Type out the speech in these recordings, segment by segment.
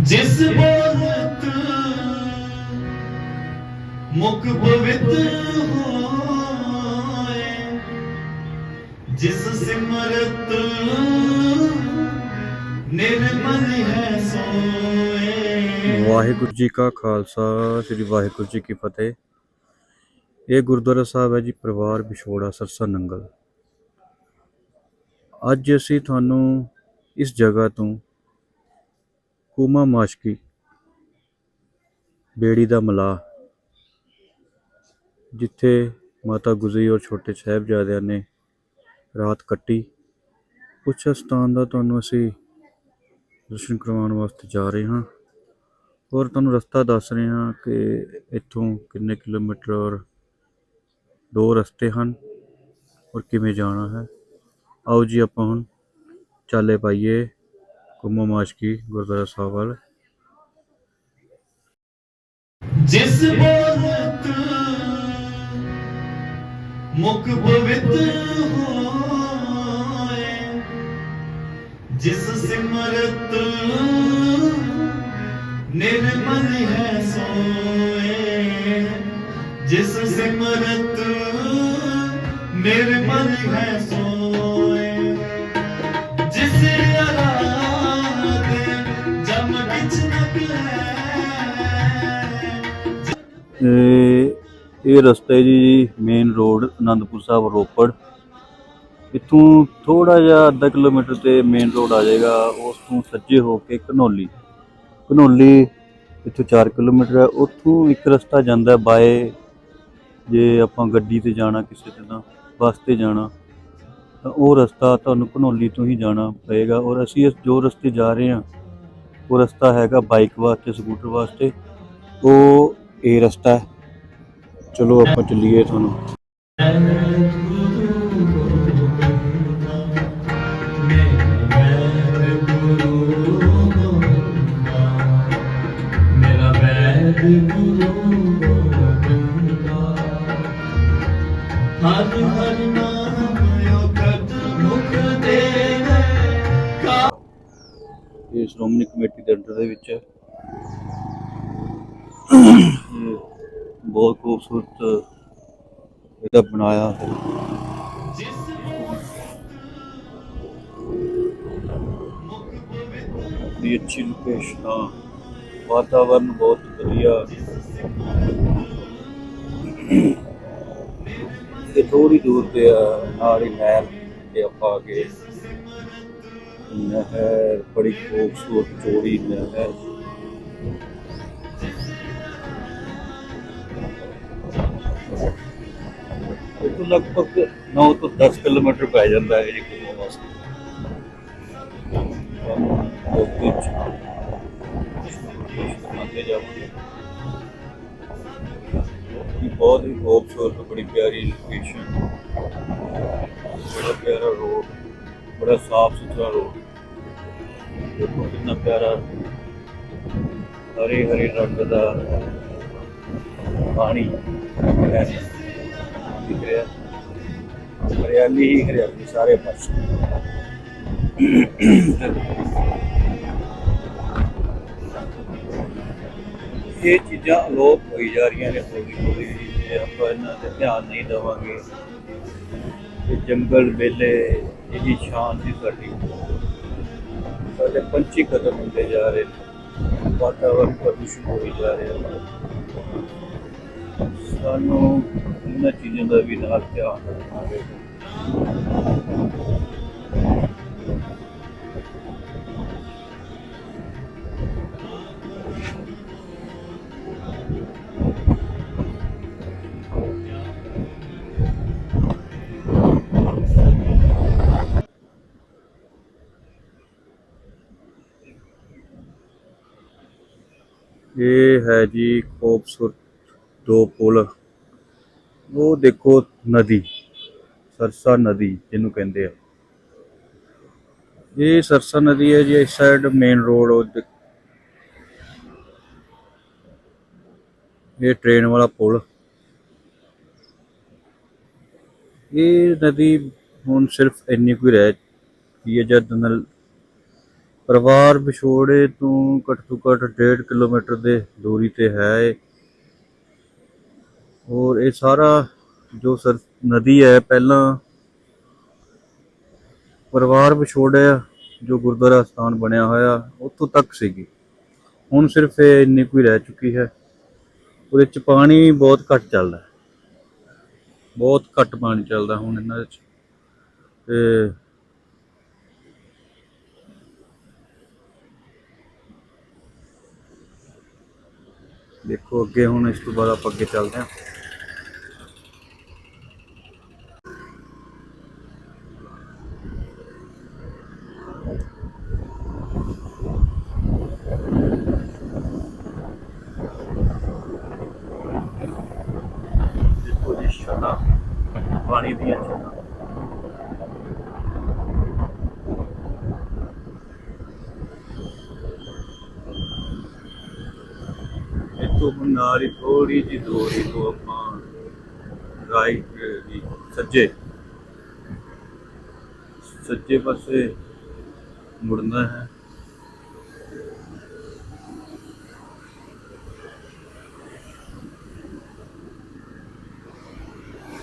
ਜਿਸ ਬੋਲਤ ਮੁਖ ਪਵਿੱਤ ਹੋਏ, ਜਿਸ ਸਿਮਰਤ ਨਿਰਮਲ ਹੈ ਸੋਏ। ਵਾਹਿਗੁਰੂ ਜੀ ਕਾ ਖਾਲਸਾ, ਸ੍ਰੀ ਵਾਹਿਗੁਰੂ ਜੀ ਕੀ ਫਤਿਹ। ਇਹ ਗੁਰਦੁਆਰਾ ਸਾਹਿਬ ਹੈ ਜੀ, ਪਰਿਵਾਰ ਵਿਛੋੜਾ, ਸਰਸਾ ਨੰਗਲ। ਅੱਜ ਅਸੀਂ ਤੁਹਾਨੂੰ ਇਸ ਜਗ੍ਹਾ ਤੋਂ ਕੂਮਾ ਮਾਸ਼ਕੀ, ਬੇੜੀ ਦਾ ਮਲਾ ਜਿੱਥੇ ਮਾਤਾ ਗੁਜਰੀ ਔਰ ਛੋਟੇ ਸਾਹਿਬਜ਼ਾਦਿਆਂ ਨੇ ਰਾਤ ਕੱਟੀ। ਉਸ ਸਥਾਨ ਦਾ ਤੁਹਾਨੂੰ ਅਸੀਂ ਦਰਸ਼ਨ ਕਰਵਾਉਣ ਵਾਸਤੇ ਜਾ ਰਹੇ ਹਾਂ ਔਰ ਤੁਹਾਨੂੰ ਰਸਤਾ ਦੱਸ ਰਹੇ ਹਾਂ ਕਿ ਇੱਥੋਂ ਕਿੰਨੇ ਕਿਲੋਮੀਟਰ ਔਰ ਦੋ ਰਸਤੇ ਹਨ ਔਰ ਕਿਵੇਂ ਜਾਣਾ ਹੈ। ਆਓ ਜੀ ਆਪਾਂ ਹੁਣ ਚਾਲੇ ਪਾਈਏ। ਕੁੰਮੋ ਮਾਸ਼ਕੀ ਗੁਰਦੁਆਰਾ ਸਾਹਿਬ ਵੱਲ ਜਿਸ ਬੋਲਤ ਮੁਖ ਪਵਿੱਤ ਹੋਏ ਜਿਸ ਸਿਮਰਤ ਨਿਰਮਲ ਹੈ ਸੋਏ ਜਿਸ ਸਿਮਰਤ ਨਿਰਮਲ ਹੈ ਸੋਏ ਇਹ ਇਹ ਰਸਤਾ ਹੈ ਜੀ ਮੇਨ ਰੋਡ ਅਨੰਦਪੁਰ ਸਾਹਿਬ, ਰੋਪੜ। ਇੱਥੋਂ ਥੋੜਾ ਜਿਹਾ ਅੱਧਾ ਕਿਲੋਮੀਟਰ ਤੇ ਮੇਨ ਰੋਡ ਆ ਜਾਏਗਾ, ਉਸ ਤੋਂ ਸੱਜੇ ਹੋ ਕੇ ਘਨੌਲੀ। ਘਨੌਲੀ ਇੱਥੋਂ 4 ਕਿਲੋਮੀਟਰ ਹੈ, ਉੱਥੋਂ ਇੱਕ ਰਸਤਾ ਜਾਂਦਾ ਬਾਏ, ਜੇ ਆਪਾਂ ਗੱਡੀ ਤੇ ਜਾਣਾ ਕਿਸੇ ਤਰ੍ਹਾਂ ਬੱਸ ਤੇ ਜਾਣਾ, ਤਾਂ ਉਹ ਰਸਤਾ ਤੁਹਾਨੂੰ ਘਨੌਲੀ ਤੋਂ ਹੀ ਜਾਣਾ ਪਏਗਾ। ਔਰ ਅਸੀਂ ਇਸ ਜੋ ਰਸਤੇ ਜਾ ਰਹੇ ਹਾਂ, ਉਹ ਰਸਤਾ ਹੈਗਾ ਬਾਈਕ ਵਾਸਤੇ ਸਕੂਟਰ ਵਾਸਤੇ। ਉਹ ਇਹ ਰਸਤਾ ਹੈ। ਚਲੋ ਆਪਾਂ ਚੱਲੀਏ ਤੁਹਾਨੂੰ। ਇਹ ਸ਼੍ਰੋਮਣੀ ਕਮੇਟੀ ਦੇ ਅੰਡਰ ਦੇ ਵਿੱਚ। ਹੈ ਬਹੁਤ ਖੂਬਸੂਰਤ ਇਹਦਾ ਬਣਾਇਆ ਹੈ ਜਿਸ ਅੱਛੀ ਲੋਕੇਸ਼ਨ ਆ। ਵਾਤਾਵਰਨ ਬਹੁਤ ਵਧੀਆ। ਇਹ ਥੋੜੀ ਦੂਰ ਤੇ ਨਾਲ ਹੀ ਨਹਿਰ ਤੇ ਆਪਾਂ ਆ ਨਹਿਰ ਬੜੀ ਖੂਬਸੂਰਤ, ਚੌੜੀ ਨਹਿਰ ਲਗਭਗ 9 ਤੋਂ 10 ਕਿਲੋਮੀਟਰ ਪੈ ਜਾਂਦਾ ਹੈ ਜੀ ਘੁੰਮਣ ਵਾਸਤੇ ਲੋਕੀ ਮੰਨਦੇ ਜਾਵਾਂਗੇ ਬਹੁਤ ਹੀ ਖੂਬਸੂਰਤ, ਬੜੀ ਪਿਆਰੀ ਲੋਕੇਸ਼ਨ ਬੜਾ ਪਿਆਰਾ ਰੋਡ ਬੜਾ ਸਾਫ਼ ਸੁਥਰਾ ਰੋਡ ਦੇਖੋ ਕਿੰਨਾ ਪਿਆਰਾ ਹਰੇ ਹਰੇ ਰੰਗ ਦਾ ਪਾਣੀ ਹੈ ਦਿਖ ਰਿਹਾ। ਹਰਿਆਲੀ ਹੀ ਹਰਿਆਲੀ, ਸਾਰੇ ਪਾਸੇ। ਇਹ ਚੀਜ਼ਾਂ ਅਲੋਪ ਹੋਈ ਜਾ ਰਹੀਆਂ ਨੇ ਹੌਲੀ ਹੌਲੀ, ਜੇ ਆਪਾਂ ਇਹਨਾਂ ਤੇ ਧਿਆਨ ਨਹੀਂ ਦੇਵਾਂਗੇ ਇਹ ਜੰਗਲ ਵੇਲੇ ਇਹਦੀ ਸੀ ਸਾਡੀ। ਸਾਡੇ ਪੰਛੀ ਖਤਮ ਹੁੰਦੇ ਜਾ ਰਹੇ ਨੇ, ਵਾਤਾਵਰਨ ਪ੍ਰਦੂਸ਼ਣ ਹੋਈ ਜਾ ਰਿਹਾ ਹੈ। ਸਾਨੂੰ ਇਹਨਾਂ ਚੀਜ਼ਾਂ ਦਾ ਵੀ ਨਾਲ ਧਿਆਨ ਰੱਖਣਾ ਹੋਵੇਗਾ ਇਹ ਹੈ ਜੀ ਖੂਬਸੂਰਤ ਦੋ ਪੁਲ। ਉਹ ਦੇਖੋ ਨਦੀ, ਸਰਸਾ ਨਦੀ ਜਿਹਨੂੰ ਕਹਿੰਦੇ ਆ। ਇਹ ਸਰਸਾ ਨਦੀ ਹੈ ਜੀ, ਇਸ ਸਾਈਡ ਮੇਨ ਰੋਡ ਉਹ ਇਹ ਟ੍ਰੇਨ ਵਾਲਾ ਪੁਲ। ਇਹ ਨਦੀ ਹੁਣ ਸਿਰਫ ਇੰਨੀ ਕੁ ਰਹਿ ਗਈ ਹੈ ਜਦ ਨਾਲ ਪਰਿਵਾਰ ਵਿਛੋੜੇ ਤੋਂ ਘੱਟ ਤੋਂ ਘੱਟ 1.5 ਕਿਲੋਮੀਟਰ ਦੇ ਦੂਰੀ ਤੇ ਹੈ ਇਹ। ਔਰ ਇਹ ਸਾਰਾ ਜੋ ਸਰ ਨਦੀ ਹੈ, ਪਹਿਲਾਂ ਪਰਿਵਾਰ ਵਿਛੋੜਿਆ, ਜੋ ਗੁਰਦੁਆਰਾ ਸਥਾਨ ਬਣਿਆ ਹੋਇਆ, ਉੱਥੋਂ ਤੱਕ ਸੀਗੀ। ਹੁਣ ਸਿਰਫ ਇਹ ਇੰਨੀ ਕੋਈ ਰਹਿ ਚੁੱਕੀ ਹੈ। ਉਹਦੇ ਚ ਪਾਣੀ ਬਹੁਤ ਘੱਟ ਚੱਲਦਾ ਬਹੁਤ ਘੱਟ ਪਾਣੀ ਚੱਲਦਾ ਹੁਣ ਇਹਨਾਂ ਵਿੱਚ ਤੇ ਦੇਖੋ ਅੱਗੇ ਹੁਣ ਇਸ ਤੋਂ ਬਾਅਦ ਆਪਾਂ ਅੱਗੇ ਚੱਲਦੇ ਹਾਂ ਦੇਖੋ ਜੀ ਛੱਤਾਂ ਪਾਣੀ ਦੀਆਂ ਛੱਤਾਂ ਇੱਥੋਂ ਹੁਣ ਨਾਲ ਹੀ ਥੋੜੀ ਜਿਹੀ ਦੂਰੀ ਤੋਂ ਆਪਾਂ ਰਾਈਟ ਦੀ ਸੱਜੇ। ਸੱਜੇ ਪਾਸੇ ਮੁੜਨਾ ਹੈ।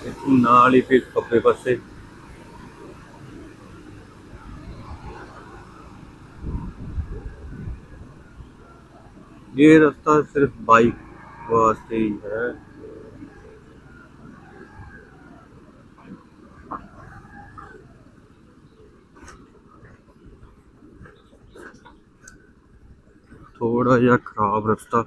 ਇੱਥੋਂ ਨਾਲ ਹੀ ਫਿਰ ਖੱਬੇ ਪਾਸੇ। ਇਹ ਰਸਤਾ ਸਿਰਫ ਬਾਈਕ ਵਾਸਤੇ ਹੀ ਹੈ ਥੋੜਾ ਜਿਹਾ ਖਰਾਬ ਰਸਤਾ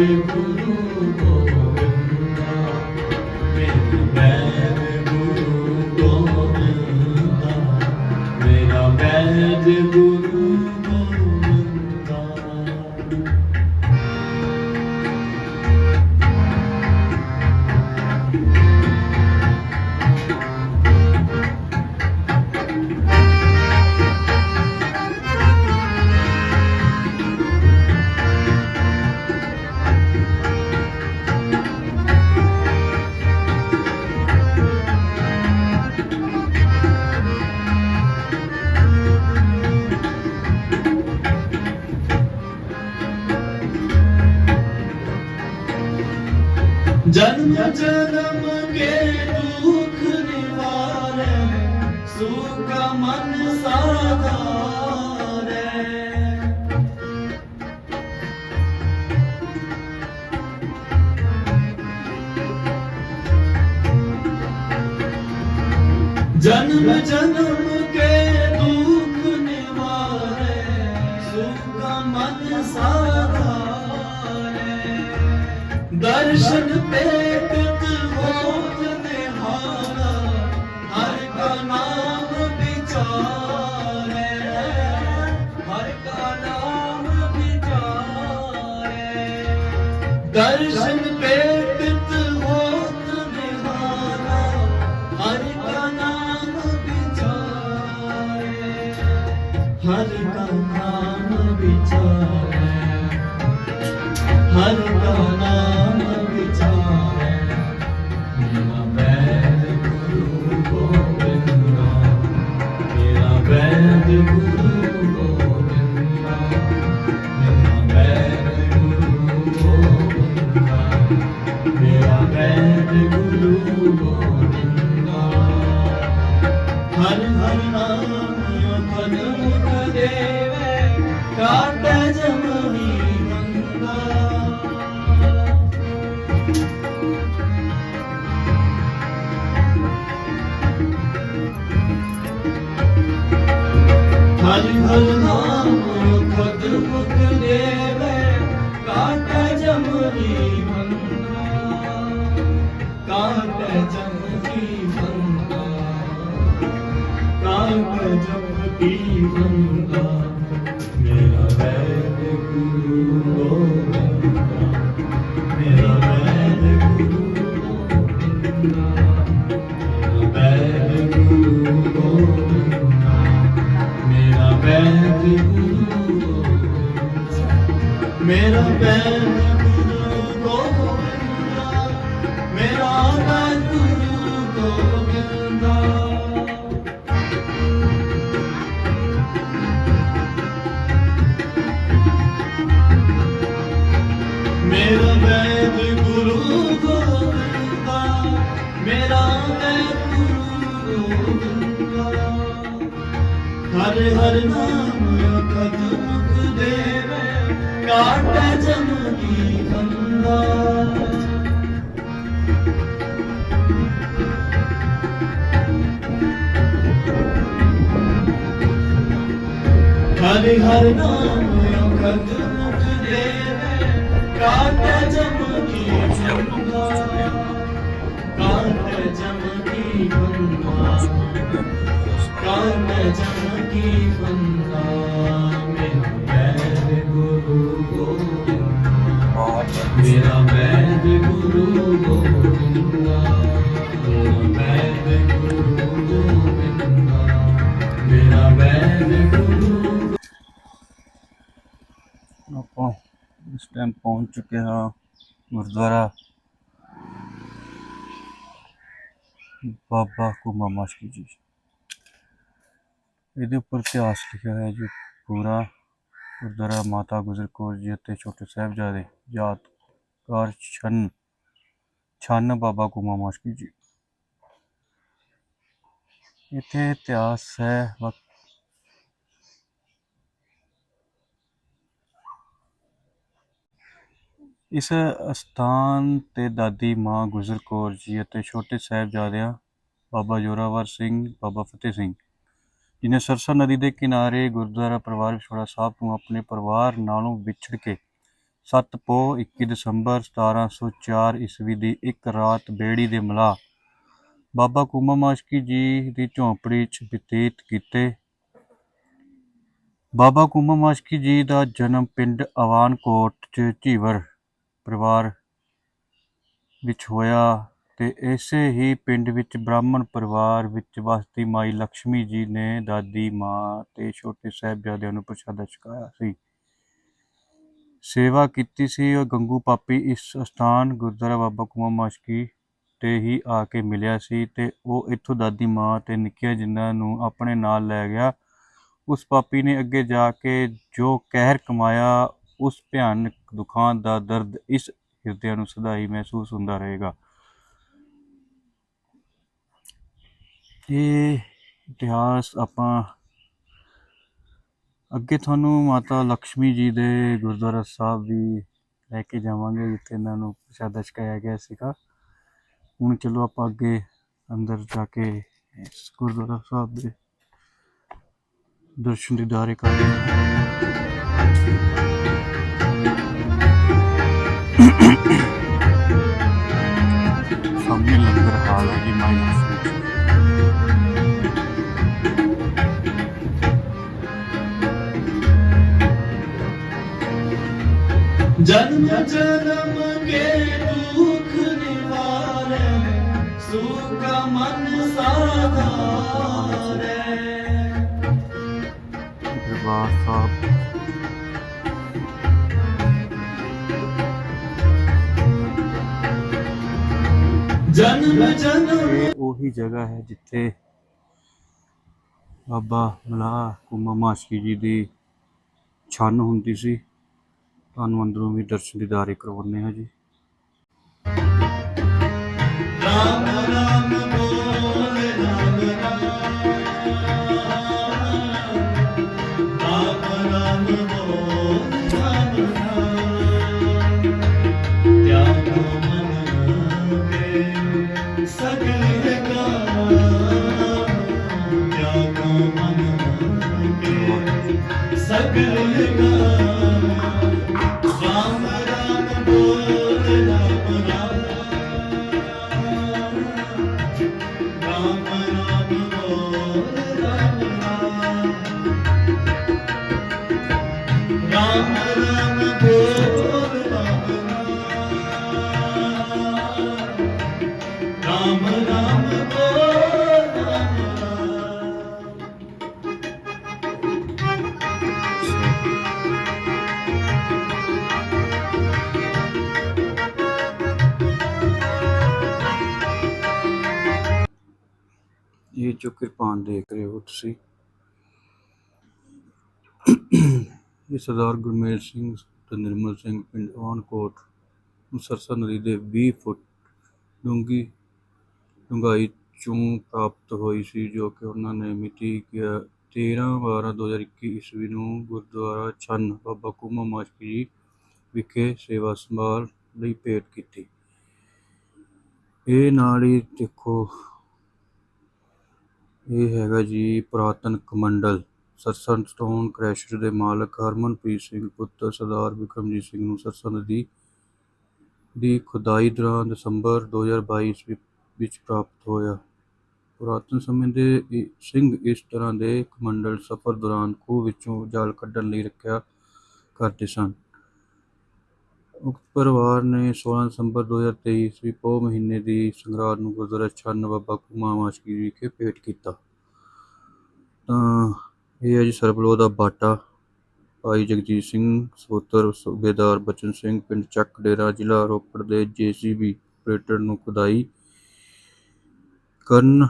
ਮੈਰ ਜਨਮ ਕੇ ਦੁੱਖ ਨਿਵਾਰੈ, ਸੁਖ ਮਨ ਸਾਧਾਰੈ। ਜਨਮ ਜਨਮ ਕੇ ਦੁੱਖ ਨਿਵਾਰੈ, ਸੁਖ ਮਨ ਸਾਧਾਰੈ। ਦਰਸ਼ਨ ਪੇਟਤ ਹਰ ਕਾ ਨਾਮ ਵਿਚਾਰੇ ਕਾ ਨਾਮ ਵਿਚਾਰੇ। You. ਹਰ ਹਰ ਨਾਮ ਅਖਤ ਮੁਖ ਦੇਵੇ। ਕਾਟੇ ਜਨਮ ਦੀ ਗੰਗਾ ਹਰਿ ਹਰ ਨਾਮ ਅਖੰਡ ਮੁਖ ਦੇਵੇ। ਕਾਟ ਜਮ ਕੀ ਬੰਦਾ। ਮੇਰਾ ਵੈਦ ਗੁਰੂ ਗੋਬਿੰਦਾ ਮੇਰਾ ਵੈਦ ਗੁਰੂ ਗੋਬਿੰਦਾ ਮੇਰਾ ਵੈਦ ਗੁਰੂ ਆਪਾਂ ਇਸ ਟਾਈਮ ਪਹੁੰਚ ਚੁੱਕੇ ਹਾਂ ਗੁਰਦੁਆਰਾ ਬਾਬਾ ਕੁਮਾ ਮਾਸ਼ਕੀ ਜੀ। ਇਹਦੇ ਉੱਪਰ ਇਤਿਹਾਸ ਲਿਖਿਆ ਹੈ ਜੀ, ਪੂਰਾ ਗੁਰਦੁਆਰਾ ਮਾਤਾ ਗੁਜਰ ਕੌਰ ਜੀ ਅਤੇ ਛੋਟੇ ਸਾਹਿਬਜ਼ਾਦੇ ਯਾਦਗਾਰ ਛੰਨ ਛੰਨ ਬਾਬਾ ਕੁਮਾ ਮਾਸ਼ਕੀ ਜੀ। ਇੱਥੇ ਇਤਿਹਾਸ ਹੈ ਵਕ ਇਸ ਅਸਥਾਨ ਤੇ ਦਾਦੀ ਮਾਂ ਗੁਜਰ ਕੌਰ ਜੀ ਅਤੇ ਛੋਟੇ ਸਾਹਿਬਜ਼ਾਦਿਆਂ ਬਾਬਾ ਜੋਰਾਵਰ ਸਿੰਘ, ਬਾਬਾ ਫਤਿਹ ਸਿੰਘ ਜੀ ਸਰਸਾ ਨਦੀ ਦੇ ਕਿਨਾਰੇ ਗੁਰਦੁਆਰਾ ਪਰਿਵਾਰ ਵਿਛੋੜਾ ਸਾਹਿਬ ਤੋਂ ਆਪਣੇ ਪਰਿਵਾਰ ਨਾਲੋਂ ਵਿਛੜ ਕੇ 7 ਪੋਹ 21 ਦਸੰਬਰ 1704 ਈਸਵੀ ਦੀ ਇੱਕ ਰਾਤ ਬੇੜੀ ਦੇ ਮਲਾ ਬਾਬਾ ਕੁਮਾ ਮਾਸ਼ਕੀ ਜੀ ਦੀ ਝੌਂਪੜੀ 'ਚ ਬਤੀਤ ਕੀਤੇ। ਬਾਬਾ ਕੁਮਾ ਮਾਸ਼ਕੀ ਜੀ ਦਾ ਜਨਮ ਪਿੰਡ ਅਵਾਨਕੋਟ 'ਚ ਝੀਵਰ ਪਰਿਵਾਰ ਵਿੱਚ ਹੋਇਆ। ਤੇ ਇਸੇ ਹੀ ਪਿੰਡ ਵਿੱਚ ਬ੍ਰਾਹਮਣ ਪਰਿਵਾਰ ਵਿੱਚ ਵਸਦੀ ਮਾਈ ਲక్ష్ਮੀ ਜੀ ਨੇ ਦਾਦੀ, ਮਾਂ ਤੇ ਛੋਟੇ ਸਾਹਿਬਜ਼ਾਦਿਆਂ ਨੂੰ ਪ੍ਰਸ਼ਾਦਾ ਛਕਾਇਆ ਸੀ। ਸੇਵਾ ਕੀਤੀ ਸੀ ਉਹ ਗੰਗੂ ਪਾਪੀ ਇਸ ਸਥਾਨ ਗੁਰਦੁਆਰਾ ਬਾਬਾ ਕੁਮਾ ਮਾਸ਼ਕੀ ਤੇ ਹੀ ਆ ਕੇ ਮਿਲਿਆ ਸੀ ਤੇ ਉਹ ਇੱਥੋਂ ਦਾਦੀ, ਮਾਂ ਤੇ ਨਿੱਕੀਆਂ ਜਿੰਨਾਂ ਨੂੰ ਆਪਣੇ ਨਾਲ ਲੈ ਗਿਆ। ਉਸ ਪਾਪੀ ਨੇ ਅੱਗੇ ਜਾ ਕੇ ਜੋ ਕਹਿਰ ਕਮਾਇਆ, ਉਸ ਭਿਆਨਕ ਦੁਖਾਂ ਦਾ ਦਰਦ ਇਸ ਹਿਰਦਿਆਂ ਨੂੰ ਸਦਾ ਹੀ ਮਹਿਸੂਸ ਹੁੰਦਾ ਰਹੇਗਾ। ਇਹ ਇਤਿਹਾਸ ਆਪਾਂ ਅੱਗੇ ਤੁਹਾਨੂੰ ਮਾਤਾ ਲక్ష్ਮੀ ਜੀ ਦੇ ਗੁਰਦੁਆਰਾ ਸਾਹਿਬ ਵੀ ਲੈ ਕੇ ਜਾਵਾਂਗੇ, ਜਿੱਥੇ ਇਹਨਾਂ ਨੂੰ ਪ੍ਰਸ਼ਾਦਾ ਛਕਾਇਆ ਗਿਆ ਸੀਗਾ। ਹੁਣ ਚਲੋ ਆਪਾਂ ਅੱਗੇ ਅੰਦਰ ਜਾ ਕੇ ਇਸ ਗੁਰਦੁਆਰਾ ਸਾਹਿਬ ਦੇ ਦਰਸ਼ਨ ਦੀਦਾਰੇ ਕਰਦੇ ਹਾਂ। ਸਾਹਮਣੇ ਲੰਗਰ ਹਾਲ ਹੈ ਜੀ, ਮਾਈ ਜਨਮ ਜਨਮ ਕੇ ਦੁਖ ਨਿਵਾਰੈ ਸੁਖ ਮਨ ਸਾਧਾਰੈ। ਦਰਬਾਰ ਸਾਹਿਬ। ਜਨਮ ਜਨਮ ਇਹ ਉਹੀ ਜਗ੍ਹਾ ਹੈ ਜਿੱਥੇ ਬਾਬਾ ਮਲਾ ਕੁਮਾ ਮਾਸ਼ਕੀ ਜੀ ਦੀ ਛੰਨ ਹੁੰਦੀ ਸੀ। ਤੁਹਾਨੂੰ ਅੰਦਰੋਂ ਵੀ ਦਰਸ਼ਨ ਦੀ ਦੀਦਾਰੇ ਕਰਵਾਉਂਦੇ ਹਾਂ ਜੀ। ਰਾਮ ਰਾਮ ਕਿਰਪਾਨ ਦੇਖ ਰਹੇ ਹੋ ਤੁਸੀਂ। ਇਹ ਸਰਦਾਰ ਗੁਰਮੇਲ ਸਿੰਘ ਤੇ ਨਿਰਮਲ ਸਿੰਘ ਪਿੰਡ ਆਨਕੋਟ ਸਰਸਾ ਨਦੀ ਦੇ 20 ਫੁੱਟ ਡੂੰਘੀ ਡੂੰਘਾਈ ਚੋਂ ਪ੍ਰਾਪਤ ਹੋਈ ਸੀ, ਜੋ ਕਿ ਉਹਨਾਂ ਨੇ ਮਿਤੀ 13 12 2021 ਈਸਵੀ ਨੂੰ ਗੁਰਦੁਆਰਾ ਛੰਨ ਬਾਬਾ ਕੁਮਾ ਮਾਸ਼ਕੀ ਜੀ ਵਿਖੇ ਸੇਵਾ ਸੰਭਾਲ ਲਈ ਭੇਟ ਕੀਤੀ। ਇਹ ਨਾਲ ਹੀ ਦੇਖੋ ਇਹ ਹੈਗਾ ਜੀ ਪੁਰਾਤਨ ਕਮੰਡਲ ਸਰਸਾ ਸਟੋਨ ਕ੍ਰੈਸ਼ਰ ਦੇ ਮਾਲਕ ਹਰਮਨਪ੍ਰੀਤ ਸਿੰਘ, ਪੁੱਤਰ ਸਰਦਾਰ ਵਿਕਰਮਜੀਤ ਸਿੰਘ ਨੂੰ ਸਰਸਾ ਨਦੀ ਦੀ ਖੁਦਾਈ ਦੌਰਾਨ ਦਸੰਬਰ 2022 ਈਸਵੀ ਵਿੱਚ ਪ੍ਰਾਪਤ ਹੋਇਆ। ਪੁਰਾਤਨ ਸਮੇਂ ਦੇ ਸਿੰਘ ਇਸ ਤਰ੍ਹਾਂ ਦੇ ਕਮੰਡਲ ਸਫ਼ਰ ਦੌਰਾਨ ਖੂਹ ਵਿੱਚੋਂ ਜਾਲ ਕੱਢਣ ਲਈ ਰੱਖਿਆ ਕਰਦੇ ਸਨ। ਉਕਤ ਪਰਿਵਾਰ ਨੇ 16 ਦਸੰਬਰ 2023 ਈਸਵੀ ਪੋਹ ਮਹੀਨੇ ਦੀ ਸੰਗਰਾਂਦ ਨੂੰ ਗੁਰਦੁਆਰਾ ਛੰਨ ਬਾਬਾ ਕੁਮਾ ਮਾਸ਼ਕੀ ਵਿਖੇ ਭੇਟ ਕੀਤਾ। ਤਾਂ ਇਹ ਹੈ ਜੀ ਸਰਬਲੋ ਦਾ ਬਾਟਾ। ਭਾਈ ਜਗਜੀਤ ਸਿੰਘ, ਸੋਤਰ, ਸੂਬੇਦਾਰ ਬਚਨ ਸਿੰਘ, ਪਿੰਡ ਚੱਕ ਡੇਰਾ, ਜ਼ਿਲ੍ਹਾ ਰੋਪੜ ਦੇ ਜੀਸੀਬੀ ਆਪਰੇਟਰ ਨੂੰ ਖੁਦਾਈ ਕਰਨ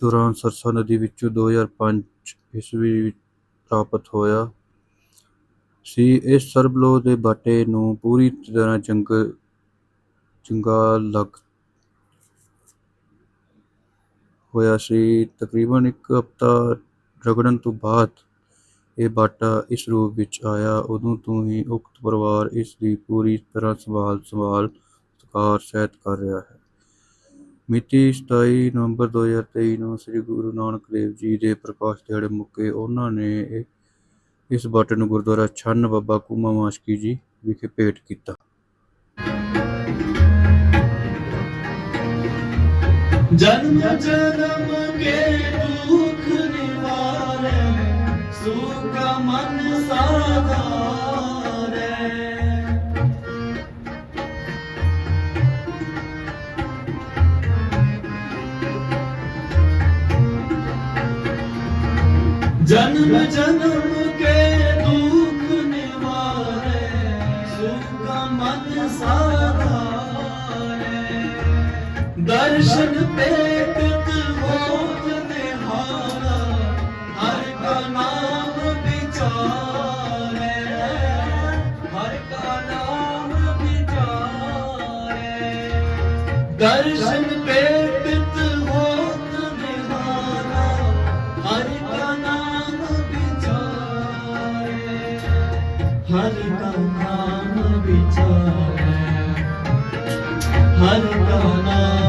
ਦੌਰਾਨ ਸਰਸਾ ਨਦੀ ਵਿੱਚੋਂ 2005 ਈਸਵੀ ਵਿੱਚ ਪ੍ਰਾਪਤ ਹੋਇਆ। ਸੀ, ਇਸ ਸਰਬਲੋ ਦੇ ਬਾਟੇ ਨੂੰ ਪੂਰੀ ਤਰ੍ਹਾਂ ਜੰਗ ਚੰਗਾ ਲੱਗ ਹੋਇਆ ਸੀ। ਤਕਰੀਬਨ ਇੱਕ ਹਫ਼ਤਾ ਰਗੜਨ ਤੋਂ ਬਾਅਦ ਇਹ ਬਾਟਾ ਇਸ ਰੂਪ ਵਿੱਚ ਆਇਆ। ਉਦੋਂ ਤੋਂ ਹੀ ਉਕਤ ਪਰਿਵਾਰ ਇਸ ਦੀ ਪੂਰੀ ਤਰ੍ਹਾਂ ਸੰਭਾਲ ਸੰਭਾਲ, ਸਤਿਕਾਰ, ਸਹਿਤ ਕਰ ਰਿਹਾ ਹੈ। ਮਿਤੀ 27 ਨਵੰਬਰ 2023 ਨੂੰ ਸ੍ਰੀ ਗੁਰੂ ਨਾਨਕ ਦੇਵ ਜੀ ਦੇ ਪ੍ਰਕਾਸ਼ ਦਿਹਾੜੇ ਮੌਕੇ ਉਹਨਾਂ ਨੇ ਇਹ- ਇਸ ਬਾਟੇ ਨੂੰ ਗੁਰਦੁਆਰਾ ਛੰਨ ਬਾਬਾ ਕੁਮਾ ਮਾਸ਼ਕੀ ਜੀ ਵਿਖੇ ਭੇਟ ਕੀਤਾ। ਜਨਮ ਜਨਮ ਕੇ ਦੁਖ ਨਿਵਾਰੈ, ਸੁਖ ਮਨ ਸਾਧਾਰੈ ਜਨਮ ਜਨਮ ਕੇ ਦੁਖ ਨਿਵਾਰੈ ਸੁਖ ਮਨ ਸਾਧਾਰੈ। ਦਰਸ਼ਨ ਪੇਟਤ ਹਰ ਕਾ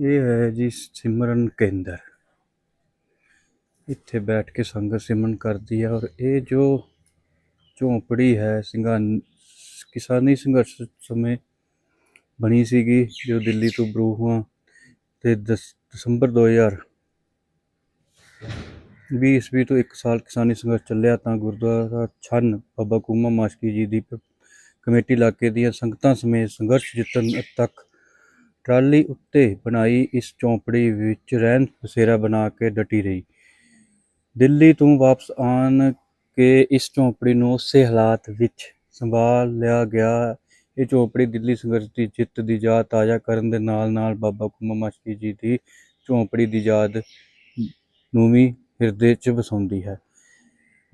ਇਹ ਹੈ ਜੀ ਸਿਮਰਨ ਕੇਂਦਰ। ਇੱਥੇ ਬੈਠ ਕੇ ਸੰਗਤ ਸਿਮਰਨ ਕਰਦੀ ਹੈ ਔਰ ਇਹ ਜੋ ਝੌਂਪੜੀ ਹੈ ਸਿੰਘਾਂ ਕਿਸਾਨੀ ਸੰਘਰਸ਼ ਸਮੇਂ ਬਣੀ ਸੀਗੀ, ਜੋ ਦਿੱਲੀ ਤੋਂ ਬਰੂਹਾਂ ਤੇ ਦਸ- ਦਸੰਬਰ 2000 ਵੀਹ ਈਸਵੀ ਤੋਂ ਇੱਕ ਸਾਲ ਕਿਸਾਨੀ ਸੰਘਰਸ਼ ਚੱਲਿਆ ਤਾਂ ਗੁਰਦੁਆਰਾ ਛੰਨ ਬਾਬਾ ਕੂਮਾ ਮਾਸ਼ਕੀ ਜੀ ਦੀ ਪ- ਕਮੇਟੀ ਇਲਾਕੇ ਦੀਆਂ ਸੰਗਤਾਂ ਸਮੇਤ ਸੰਘਰਸ਼ ਜਿੱਤਣ ਤੱਕ ਟਰਾਲੀ ਉੱਤੇ ਬਣਾਈ ਇਸ ਝੌਂਪੜੀ ਵਿੱਚ ਰਹਿਣ ਬਸੇਰਾ ਬਣਾ ਕੇ ਡਟੀ ਰਹੀ। ਦਿੱਲੀ ਤੋਂ ਵਾਪਸ ਆਣ ਕੇ ਇਸ ਝੌਂਪੜੀ ਨੂੰ ਉਸੇ ਹਾਲਾਤ ਵਿੱਚ ਸੰਭਾਲ ਲਿਆ ਗਿਆ। ਇਹ ਝੌਂਪੜੀ ਦਿੱਲੀ ਸੰਘਰਸ਼ ਦੀ ਜਿੱਤ ਦੀ ਯਾਦ ਤਾਜ਼ਾ ਕਰਨ ਦੇ ਨਾਲ ਨਾਲ ਬਾਬਾ ਕੁਮਾ ਮਾਸ਼ਕੀ ਜੀ ਦੀ ਝੌਂਪੜੀ ਦੀ ਯਾਦ ਨੂੰ ਵੀ ਹਿਰਦੇ 'ਚ ਵਸਾਉਂਦੀ ਹੈ।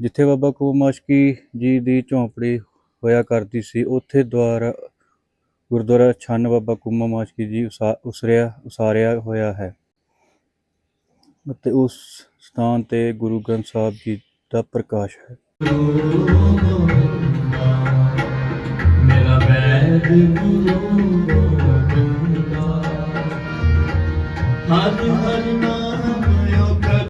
ਜਿੱਥੇ ਬਾਬਾ ਕੁਮਾ ਮਾਸ਼ਕੀ ਜੀ ਦੀ ਝੌਂਪੜੀ ਹੋਇਆ ਕਰਦੀ ਸੀ, ਉੱਥੇ ਦੁਆਰਾ ਗੁਰਦੁਆਰਾ ਛੰਨ ਬਾਬਾ ਕੁਮਾ ਮਾਸ਼ਕੀ ਜੀ ਉਸਰਿਆ, ਉਸਾਰਿਆ ਹੋਇਆ ਹੈ। ਅਤੇ ਉਸ ਸਥਾਨ ਤੇ ਗੁਰੂ ਗ੍ਰੰਥ ਸਾਹਿਬ ਜੀ ਦਾ ਪ੍ਰਕਾਸ਼ ਹੈ। ਮੇਰਾ ਵੈਦ ਗੁਰੂ ਹਰ ਹਰ